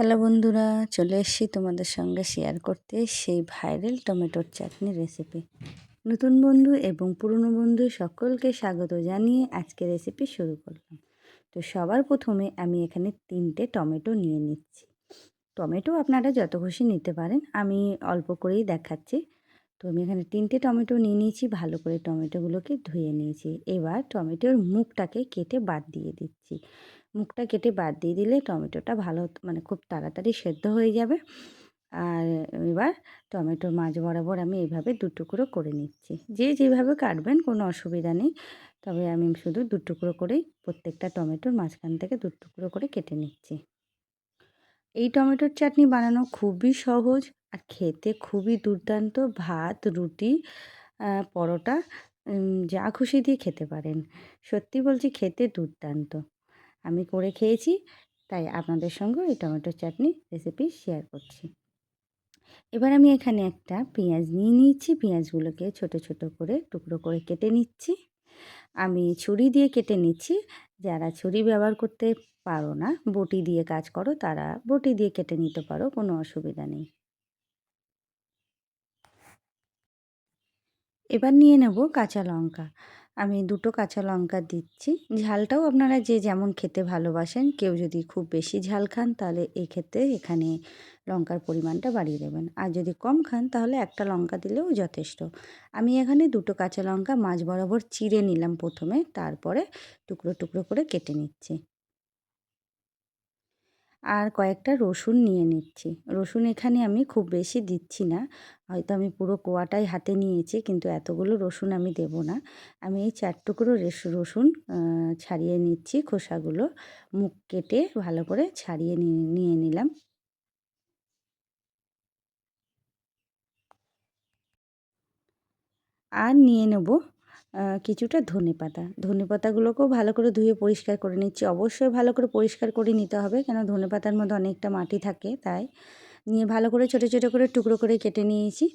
Hello বন্ধুরা, চলে এসেছি তোমাদের সঙ্গে শেয়ার করতে সেই ভাইরাল টমেটোর চাটনি রেসিপি নতুন বন্ধু এবং পুরনো বন্ধু সকলকে স্বাগত জানিয়ে আজকে রেসিপি শুরু করলাম। তো সবার প্রথমে আমি এখানে তিনটে টমেটো নিয়ে নিচ্ছি। টমেটো আপনারা যত খুশি নিতে পারেন, আমি অল্প করেই দেখাচ্ছি। তো আমি এখানে তিনটে টমেটো নিয়ে নিয়েছি, ভালো করে টমেটোগুলোকে ধুয়ে নিয়েছি। এবার টমেটোর মুখটাকে কেটে বাদ দিয়ে দিচ্ছি। মুখটা কেটে বাদ দিয়ে দিলে টমেটোটা ভালো মানে খুব তাড়াতাড়ি সেদ্ধ হয়ে যাবে। আর এবার টমেটোর মাঝ বরাবর আমি এইভাবে টুকরো করে নিচ্ছি। যে যেভাবে কাটবেন কোনো অসুবিধা নেই, তবে আমি শুধু টুকরো করেই প্রত্যেকটা টমেটোর মাঝখান থেকে টুকরো করে কেটে নিচ্ছি। এই টমেটোর চাটনি বানানো খুবই সহজ আর খেতে খুবই দুর্দান্ত ভাত, রুটি পরোটা যা খুশি দিয়ে খেতে পারেন। সত্যি বলছি, খেতে দুর্দান্ত। আমি করে খেয়েছি। তাই আপনাদের সঙ্গে এই টমেটো চাটনি রেসিপি শেয়ার করছি। এবার আমি এখানে একটা পেঁয়াজ নিয়ে নিয়েছি। পেঁয়াজগুলোকে ছোট ছোট করে টুকরো করে কেটে নিচ্ছি। আমি ছুরি দিয়ে কেটে নিচ্ছি। যারা ছুরি ব্যবহার করতে পারো না, বটি দিয়ে কাজ করো, তারা বটি দিয়ে কেটে নিতে পারো, কোনো অসুবিধা নেই। এবার নিয়ে নেব কাঁচা লঙ্কা। আমি দুটো কাঁচা লঙ্কা দিচ্ছি। ঝালটাও আপনারা যে যেমন খেতে ভালোবাসেন, কেউ যদি খুব বেশি ঝাল খান, তাহলে এক্ষেত্রে ক্ষেত্রে এখানে লঙ্কার পরিমাণটা বাড়িয়ে দেবেন। আর যদি কম খান, তাহলে একটা লঙ্কা দিলেও যথেষ্ট। আমি এখানে দুটো কাঁচা লঙ্কা মাছ বরাবর চিড়ে নিলাম প্রথমে, তারপরে টুকরো টুকরো করে কেটে নিচ্ছি। আর কয়েকটা রসুন নিয়ে নিচ্ছি। রসুন এখানে আমি খুব বেশি দিচ্ছি না। হয়তো আমি পুরো কোয়াটাই হাতে নিয়েছি, কিন্তু এতগুলো রসুন আমি দেব না। আমি এই চার টুকরো রসুন ছাড়িয়ে নিচ্ছি খোসাগুলো। মুখ কেটে ভালো করে ছাড়িয়ে নিয়ে নিলাম। আর নিয়ে নেব কিছুটা ধনে পাতা। ধনে পাতাগুলোকেও ভালো করে ধুয়ে পরিষ্কার করে নিচ্ছি। অবশ্যই ভালো করে পরিষ্কার করে নিতে হবে কেন ধনে পাতার মধ্যে অনেকটা মাটি থাকে, তাই নিয়ে ভালো করে ছোটো ছোটো করে টুকরো করে কেটে নিয়েছি।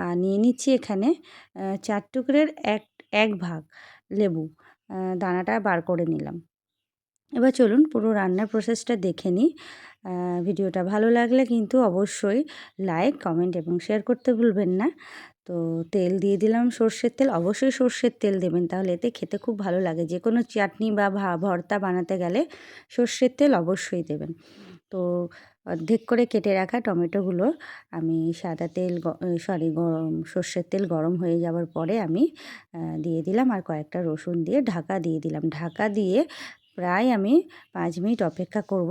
আর নিয়ে নিচ্ছি এখানে চার টুকরের এক এক ভাগ লেবু। দানাটা বার করে নিলাম। এবার চলুন পুরো রান্নার প্রসেসটা দেখে নিই। ভিডিওটা ভালো লাগলে কিন্তু অবশ্যই লাইক কমেন্ট এবং শেয়ার করতে ভুলবেন না। তো তেল দিয়ে দিলাম সর্ষের তেল। অবশ্যই সর্ষের তেল দেবেন, তাহলে এতে খেতে খুব ভালো লাগে। যে কোনো চাটনি বা ভর্তা বানাতে গেলে সর্ষের তেল অবশ্যই দেবেন। তো অর্ধেক করে কেটে রাখা টমেটোগুলো আমি সাদা তেল সরি গরম, সর্ষের তেল গরম হয়ে যাওয়ার পরে আমি দিয়ে দিলাম আর কয়েকটা রসুন দিয়ে ঢাকা দিয়ে দিলাম। ঢাকা দিয়ে প্রায় আমি পাঁচ মিনিট অপেক্ষা করব।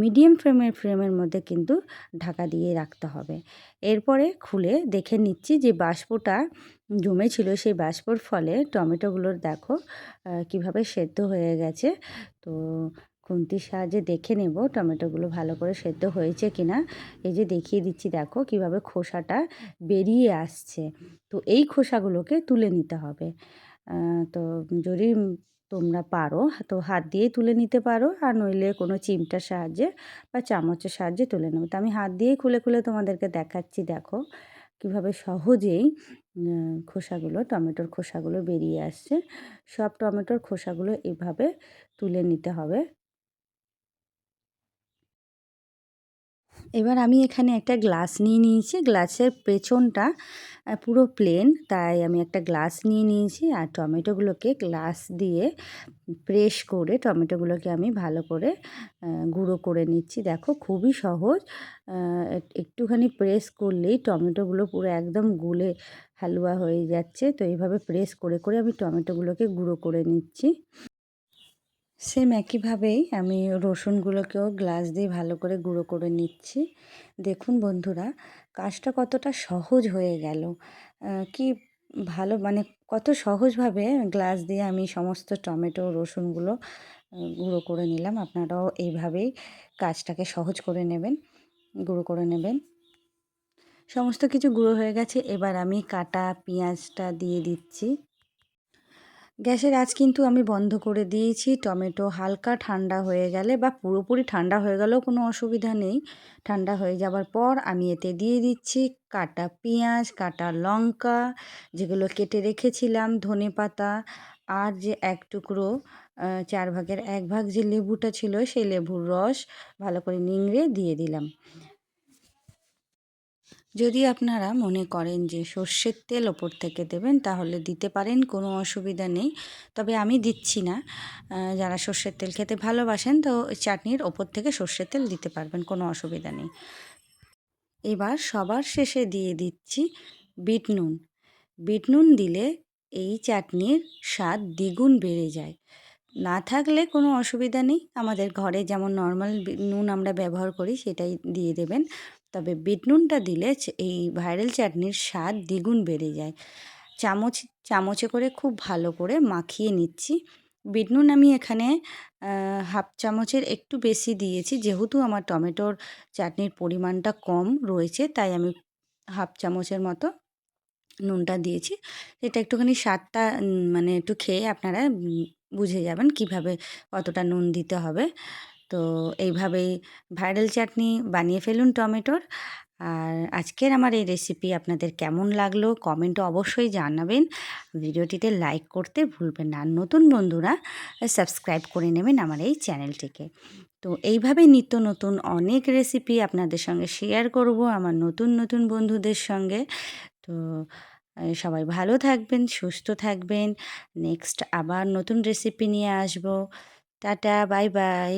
মিডিয়াম ফ্লেমের ফ্লেমের মধ্যে কিন্তু ঢাকা দিয়ে রাখতে হবে। এরপরে খুলে দেখে নিচ্ছি যে বাষ্পটা জমেছিল, সেই বাষ্পর ফলে টমেটোগুলোর দেখো কীভাবে সেদ্ধ হয়ে গেছে। তো খুন্তির সাহায্যে দেখে নেব টমেটোগুলো ভালো করে সেদ্ধ হয়েছে কিনা। এই যে দেখিয়ে দিচ্ছি, দেখো কীভাবে খোসাটা বেরিয়ে আসছে। তো এই খোসাগুলোকে তুলে নিতে হবে। তো যদি তোমরা পারো। তো হাত দিয়েই তুলে নিতে পারো আর নইলে কোনো চিমটার সাহায্যে বা চামচের সাহায্যে তুলে নেব। তো আমি হাত দিয়েই খুলে খুলে তোমাদেরকে দেখাচ্ছি, দেখো কীভাবে সহজেই খোসাগুলো, টমেটোর খোসাগুলো বেরিয়ে আসছে। সব টমেটোর খোসাগুলো এভাবে তুলে নিতে হবে। এবার আমি এখানে একটা গ্লাস নিয়ে নিয়েছি। গ্লাসের পেছনটা পুরো প্লেন। তাই আমি একটা গ্লাস নিয়ে নিয়েছি আর টমেটোগুলোকে গ্লাস দিয়ে প্রেস করে টমেটোগুলোকে আমি ভালো করে গুঁড়ো করে নিচ্ছি। দেখো খুবই সহজ। একটুখানি প্রেস করলেই টমেটোগুলো পুরো একদম গুলে হালুয়া হয়ে যাচ্ছে। তো এইভাবে প্রেস করে করে আমি টমেটোগুলোকে গুঁড়ো করে নিচ্ছি। সেম একইভাবেই আমি রসুনগুলোকেও গ্লাস দিয়ে ভালো করে গুঁড়ো করে নিচ্ছি। দেখুন বন্ধুরা, কাজটা কতটা সহজ হয়ে গেল। কি ভালো মানে কত সহজভাবে গ্লাস দিয়ে আমি সমস্ত টমেটো, রসুনগুলো গুঁড়ো করে নিলাম। আপনারাও এইভাবেই কাজটাকে সহজ করে নেবেন, গুঁড়ো করে নেবেন। সমস্ত কিছু গুঁড়ো হয়ে গেছে। এবার আমি কাটা পেঁয়াজটা দিয়ে দিচ্ছি। গ্যাসের আঁচ কিন্তু আমি বন্ধ করে দিয়েছি। টমেটো হালকা ঠান্ডা হয়ে গেলে বা পুরোপুরি ঠান্ডা হয়ে গেলেও কোনো অসুবিধা নেই। ঠান্ডা হয়ে যাওয়ার পর আমি এতে দিয়ে দিচ্ছি কাটা পেঁয়াজ, কাটা লঙ্কা, যেগুলো কেটে রেখেছিলাম, ধনে পাতা আর যে এক টুকরো চার ভাগের এক ভাগ যে লেবুটা ছিল সেই লেবুর রস ভালো করে নিংড়ে দিয়ে দিলাম। যদি আপনারা মনে করেন যে সর্ষের তেল ওপর থেকে দেবেন, তাহলে দিতে পারেন, কোনো অসুবিধা নেই। তবে আমি দিচ্ছি না। যারা সর্ষের তেল খেতে ভালোবাসেন, তো চাটনির ওপর থেকে সর্ষের তেল দিতে পারবেন, কোনো অসুবিধা নেই। এবার সবার শেষে দিয়ে দিচ্ছি বিট নুন। বিট নুন দিলে এই চাটনির স্বাদ দ্বিগুণ বেড়ে যায়। না থাকলে কোনো অসুবিধা নেই। আমাদের ঘরে যেমন নর্মাল নুন আমরা ব্যবহার করি সেটাই দিয়ে দেবেন। তবে বিট নুনটা দিলে এই ভাইরাল চাটনির স্বাদ দ্বিগুণ বেড়ে যায়। চামচ, চামচে করে খুব ভালো করে মাখিয়ে নিচ্ছি। বিট নুন আমি এখানে হাফ চামচের একটু বেশি দিয়েছি। যেহেতু আমার টমেটোর চাটনির পরিমাণটা কম রয়েছে, তাই আমি হাফ চামচের মতো নুনটা দিয়েছি। এটা একটুখানি স্বাদটা মানে একটু খেয়ে আপনারা বুঝে যাবেন কীভাবে কতটা নুন দিতে হবে। তো এইভাবেই ভাইরাল চাটনি বানিয়ে ফেলুন টমেটোর। আর আজকের আমার এই রেসিপি আপনাদের কেমন লাগল কমেন্টে অবশ্যই জানাবেন। ভিডিওটিতে লাইক করতে ভুলবেন না। নতুন বন্ধুরা সাবস্ক্রাইব করে নেবেন আমার এই চ্যানেলটিকে তো এইভাবে নিত্য নতুন অনেক রেসিপি আপনাদের সঙ্গে শেয়ার করব আমার নতুন নতুন বন্ধুদের সঙ্গে। তো সবাই ভালো থাকবেন সুস্থ থাকবেন। নেক্সট আবার নতুন রেসিপি নিয়ে আসব। Tata bye bye